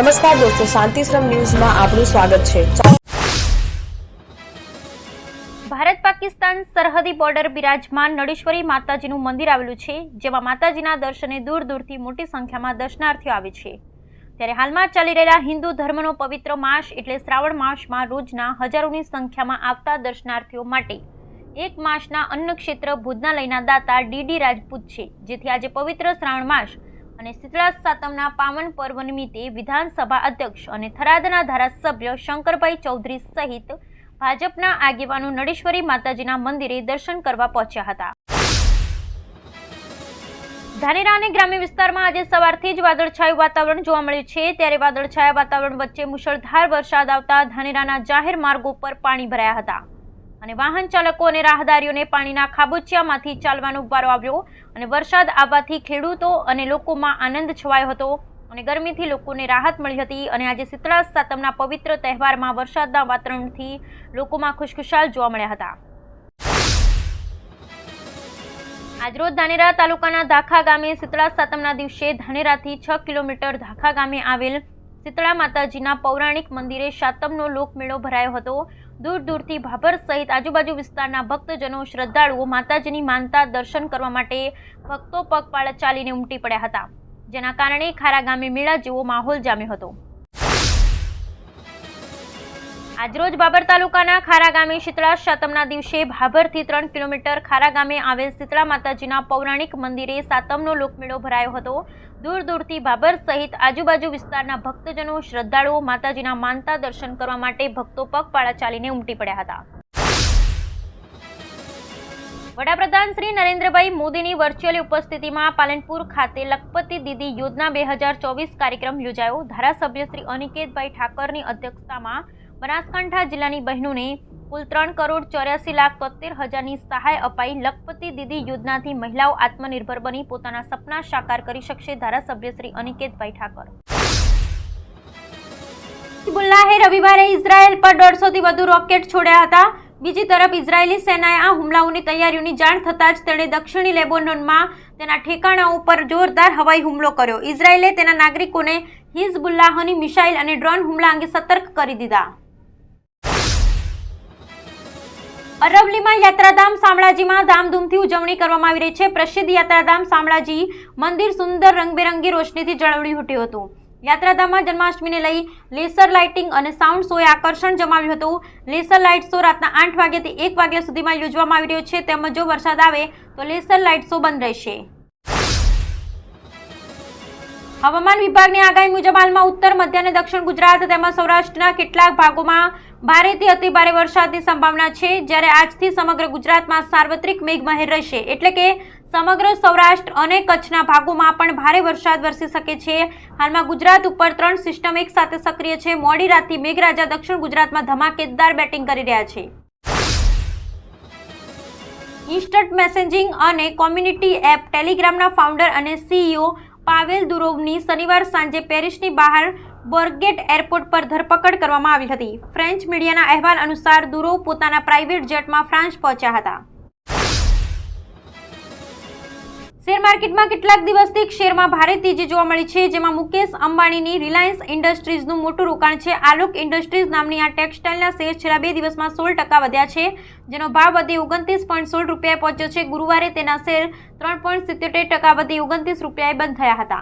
નમસ્કાર દોસ્તો, શાંતિશ્રમ ન્યૂઝમાં આપનું સ્વાગત છે. ભારત પાકિસ્તાન સરહદી બોર્ડર બિરાજમાન નડેશ્વરી માતાજીનું મંદિર આવેલું છે, જેમાં માતાજીના દર્શને દૂર દૂરથી મોટી સંખ્યામાં દર્શનાર્થીઓ આવે છે. ત્યારે હાલમાં ચાલી રહેલા હિન્દુ ધર્મનો પવિત્ર માસ એટલે શ્રાવણ માસમાં રોજના હજારોની સંખ્યામાં આવતા દર્શનાર્થીઓ માટે એક માસના અન્ન ક્ષેત્ર ભોજનાલયના દાતા ડીડી રાજપૂત છે, જેથી આજે પવિત્ર શ્રાવણ માસ અને શીતળા સાતમના પાવન પર્વ નિમિત્તે વિધાનસભા અધ્યક્ષ અને થરાદના ધારાસભ્ય શંકરભાઈ ચૌધરી સહિત ભાજપના આગેવાનો નડેશ્વરી માતાજીના મંદિરે દર્શન કરવા પહોંચ્યા હતા. ધાનેરા અને ગ્રામ્ય વિસ્તારમાં આજે સવારથી જ વાદળછાયું વાતાવરણ જોવા મળ્યું છે. ત્યારે વાદળછાયા વાતાવરણ વચ્ચે મુશળધાર વરસાદ આવતા ધાનેરાના જાહેર માર્ગો પર પાણી ભરાયા હતા. અને વાહન ચાલકો અને રાહદારીઓને પાણીના ખાબોચિયામાંથી ચાલવાનો વારો આવ્યો અને વરસાદ આવવાથી ખેડૂતો અને લોકોમાં આનંદ છવાયો હતો અને ગરમીથી લોકોને રાહત મળી હતી અને આજે શીતળા સાતમના પવિત્ર તહેવારમાં વરસાદના વાતાવરણથી લોકોમાં ખુશખુશાલ જોવા મળ્યા હતા. આજરોજ ધાનેરા તાલુકાના ધાખા ગામે શીતળા સાતમના દિવસે ધાનેરાથી છ કિલોમીટર ધાખા ગામે આવેલ શીતળા માતાજીના પૌરાણિક મંદિરે શાતમનો લોકમેળો ભરાયો હતો. દૂર દૂરથી ભાભર સહિત આજુબાજુ વિસ્તારના ભક્તજનો, શ્રદ્ધાળુઓ માતાજીની માનતા દર્શન કરવા માટે ભક્તો પગપાળા ચાલીને ઉમટી પડ્યા હતા. જેના કારણે ખારા ગામે મેળા જેવો માહોલ જામ્યો હતો. આજરોજ બાબર તાલુકાના ખારા ગામે શીતળા સાતમના દિવસે ભાભરથી ત્રણ કિલોમીટર ખારા ગામે આવેલ શીતળા માતાજીના પૌરાણિક મંદિરે સાતમનો લોકમેળો ભરાયો હતો. દૂર દૂરથી ભાભર સહિત આજુબાજુ વિસ્તારના ભક્તજનો, શ્રદ્ધાળુઓ માતાજીના માનતા દર્શન કરવા માટે ભક્તો પગપાળા ચાલીને ઉમટી પડ્યા હતા. વડાપ્રધાન શ્રી નરેન્દ્રભાઈ મોદીની વર્ચ્યુઅલ ઉપસ્થિતિમાં પાલનપુર ખાતે લખપતિ દીદી યોજના બે હજાર ચોવીસ કાર્યક્રમ યોજાયો. ધારાસભ્ય શ્રી અનિકેતભાઈ ઠાકરની અધ્યક્ષતામાં બનાસકાંઠા જિલ્લાની બહેનોને કુલ ત્રણ કરોડ ચોર્યાસી લાખ તોતેર હજારની સહાય અપાઈ લખપતિ દીદી યોજનાથી મહિલાઓ આત્મનિર્ભર બની પોતાના સપના સાકાર કરી શકશે ધારાસભ્ય શ્રી અનિકેતભાઈ ઠાકર. હિઝબુલ્લાહે રવિવારે ઇઝરાયલ પર દોઢસોથી વધુ રોકેટ છોડ્યા હતા. બીજી તરફ ઇઝરાયેલી સેનાએ આ હુમલાઓની તૈયારીઓની જાણ થતાં જ તેણે દક્ષિણી લેબોનોનમાં તેના ઠેકાણાઓ પર જોરદાર હવાઈ હુમલો કર્યો. ઇઝરાયેલે તેના નાગરિકોને હિઝબુલ્લાહની મિસાઇલ અને ડ્રોન હુમલા અંગે સતર્ક કરી દીધા. અરવલીમાં યાત્રાધામ શામળાજીમાં ધામધૂમથી ઉજવણી કરવામાં આવી રહી છે. પ્રસિદ્ધ યાત્રાધામ શામળાજી મંદિર સુંદર રંગબેરંગી રોશનીથી જળવળી ઉઠ્યું હતું. યાત્રાધામમાં જન્માષ્ટમીને લઈ લેસર લાઇટિંગ અને સાઉન્ડ શોએ આકર્ષણ જમાવ્યું હતું. લેસર લાઇટ શો રાતના આઠ વાગ્યાથી એક વાગ્યા સુધીમાં યોજવામાં આવી રહ્યો છે. તેમજ જો વરસાદ આવે તો લેસર લાઇટ શો બંધ રહેશે. હવામાન વિભાગની આગાહી મુજબ હાલમાં ઉત્તર, મધ્ય અને દક્ષિણ ગુજરાત તેમજ સૌરાષ્ટ્રના કેટલાક ભાગોમાં ભારેથી અતિ ભારે વરસાદની સંભાવના છે. જ્યારે આજથી સમગ્ર ગુજરાતમાં સાર્વત્રિક મેઘમહેર રહેશે. એટલે કે સમગ્ર સૌરાષ્ટ્ર અને કચ્છના ભાગોમાં પણ ભારે વરસાદ વરસી શકે છે. હાલમાં ગુજરાત ઉપર ત્રણ સિસ્ટમ એક સાથે સક્રિય છે. મોડી રાતથી મેઘરાજા દક્ષિણ ગુજરાતમાં ધમાકેદાર બેટિંગ કરી રહ્યા છે. ઇન્સ્ટન્ટ મેસેજિંગ અને કોમ્યુનિટી એપ ટેલિગ્રામના ફાઉન્ડર અને સીઈઓ પાવેલ દુરોવની શનિવાર સાંજે પેરિસની બહાર બોર્ગેટ એરપોર્ટ પર ધરપકડ કરવામાં આવી હતી. ફ્રેન્ચ મીડિયાના અહેવાલ અનુસાર દુરોવ પોતાના પ્રાઇવેટ જેટમાં ફ્રાન્સ પહોંચ્યા હતા. શેર માર્કેટમાં કેટલાક દિવસથી શેરમાં ભારે તેજી જોવા મળી છે, જેમાં મુકેશ અંબાણીની રિલાયન્સ ઇન્ડસ્ટ્રીઝનું મોટું રોકાણ છે. આલોક ઇન્ડસ્ટ્રીઝ નામની આ ટેક્સટાઇલના શેર છેલ્લા બે દિવસમાં સોળ ટકા વધ્યા છે, જેનો ભાવ વધી ઓગણત્રીસ પોઈન્ટ સોળ રૂપિયાએ પહોંચ્યો છે. ગુરુવારે તેના શેર ત્રણ પોઈન્ટ સિત્યોતેર ટકા વધી ઓગણત્રીસ રૂપિયાએ બંધ થયા હતા.